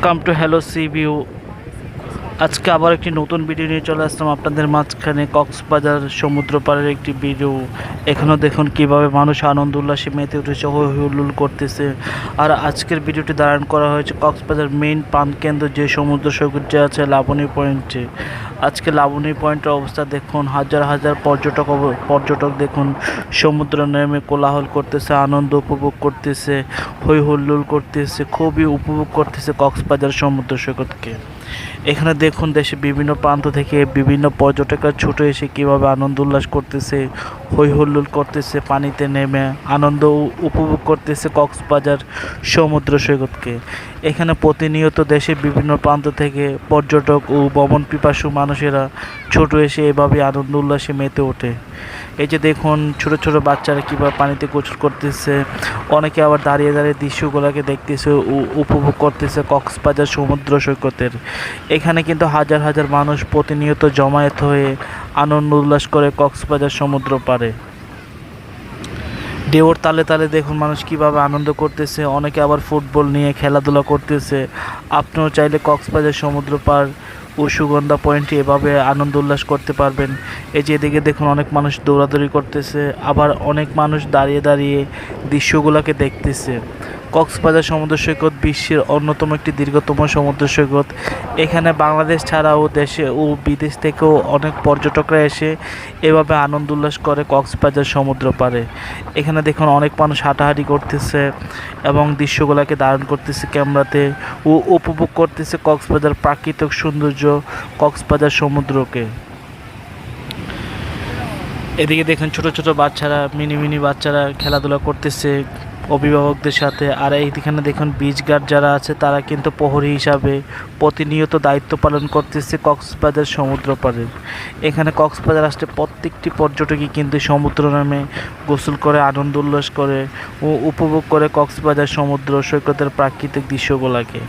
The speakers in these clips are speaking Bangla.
come to hello sea আজকে আবার একটি নতুন ভিডিও নিয়ে চলে আসলাম। আপনাদের মাঝখানে কক্সবাজার সমুদ্র পাড়ের একটি ভিডিও এখানেও দেখুন কীভাবে মানুষ আনন্দ, উল্লাসে মেতে উঠেছে হুল্লুল করতেছে। আর আজকের ভিডিওটি ধারণ করা হয়েছে কক্সবাজার মেইন প্রাণকেন্দ্র যে সমুদ্র সৈকতটি আছে লাবণী পয়েন্টে আজকে লাবণী পয়েন্টের অবস্থা দেখুন, হাজার হাজার পর্যটক পর্যটক দেখুন, সমুদ্র নেমে কোলাহল করতেছে, আনন্দ উপভোগ করতেছে, হই হুল্লোড় করতেছে, খুবই উপভোগ করতেছে কক্সবাজার সমুদ্র সৈকতকে। এখানে দেখুন দেশে বিভিন্ন প্রান্ত থেকে বিভিন্ন পর্যটকরা ছুটে এসে কীভাবে আনন্দ উল্লাস করতেছে হই হুল্লোড় করতেছে, পানিতে নেমে আনন্দ উপভোগ করতেছে কক্সবাজার সমুদ্র সৈকতকে। এখানে প্রতিনিয়ত দেশের বিভিন্ন প্রান্ত থেকে পর্যটক ও ভ্রমণ পিপাসু মানুষেরা ছোট এসে এভাবে আনন্দ উল্লাসে মেতে ওঠে। এই যে দেখুন, ছোট ছোট বাচ্চারা কীভাবে পানিতে গোসল করতেছে, অনেকে আবার দাঁড়িয়ে দাঁড়িয়ে দৃশ্যগুলোকে দেখতেছে উপভোগ করতেছে কক্সবাজার সমুদ্র সৈকতের। এখানে কিন্তু হাজার হাজার মানুষ প্রতিনিয়ত জমায়েত হয়ে আনন্দ উল্লাস করে কক্সবাজার সমুদ্র পাড়ে। ঢেউর তালে তালে দেখুন মানুষ কীভাবে আনন্দ করতেছে, অনেকে আবার ফুটবল নিয়ে খেলাধুলা করতেছে। আপনিও চাইলে কক্সবাজার সমুদ্র পার ও সুগন্ধা পয়েন্টে এভাবে আনন্দ উল্লাস করতে পারবেন। এই যে এদিকে দেখুন অনেক মানুষ দৌড়াদৌড়ি করতেছে, আবার অনেক মানুষ দাঁড়িয়ে দাঁড়িয়ে দৃশ্যগুলোকে দেখতেছে। কক্সবাজার সমুদ্র সৈকত বিশ্বের অন্যতম একটি দীর্ঘতম সমুদ্র সৈকত। এখানে বাংলাদেশ ছাড়াও দেশে ও বিদেশ থেকেও অনেক পর্যটকরা এসে এভাবে আনন্দ উল্লাস করে কক্সবাজার সমুদ্র পারে এখানে দেখুন অনেক মানুষ হাঁটাহাঁটি করতেছে এবং দৃশ্যগুলোকে ধারণ করতেছে ক্যামেরাতে ও উপভোগ করতেছে কক্সবাজার প্রাকৃতিক সৌন্দর্য কক্সবাজার সমুদ্রকে। এদিকে দেখেন ছোট ছোট বাচ্চারা, মিনি মিনি বাচ্চারা খেলাধুলা করতেছে অভিভাবকদের সাথে। আর এইখানে দেখুন বিচ গার্ড যারা আছে, তারা কিন্তু প্রহরী হিসাবে প্রতিনিয়ত দায়িত্ব পালন করতেছে কক্সবাজার সমুদ্র পাড়ে। এখানে কক্সবাজার আসলে প্রত্যেকটি পর্যটকই কিন্তু সমুদ্র নামে গোসল করে, আনন্দ উল্লাস করে ও উপভোগ করে কক্সবাজার সমুদ্র সৈকতের প্রাকৃতিক দৃশ্যগুলোকে।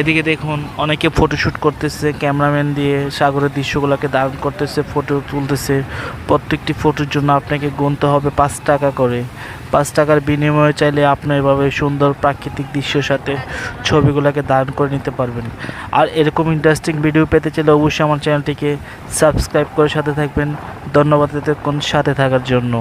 এদিকে দেখুন, অনেকে ফটোশ্যুট করতেছে ক্যামেরাম্যান দিয়ে সাগরের দৃশ্যগুলোকে ধারণ করতেছে ফটো তুলতেছে। প্রত্যেকটি ফটোর জন্য আপনাকে গুনতে হবে পাঁচ টাকা করে। পাঁচ টাকার বিনিময়ে চাইলে আপনি এভাবে সুন্দর প্রাকৃতিক দৃশ্যের সাথে ছবিগুলোকে ধারণ করে নিতে পারবেন। আর এরকম ইন্টারেস্টিং ভিডিও পেতে চাইলে অবশ্যই আমার চ্যানেলটিকে সাবস্ক্রাইব করে সাথে থাকবেন। ধন্যবাদ এতক্ষণ সাথে থাকার জন্য।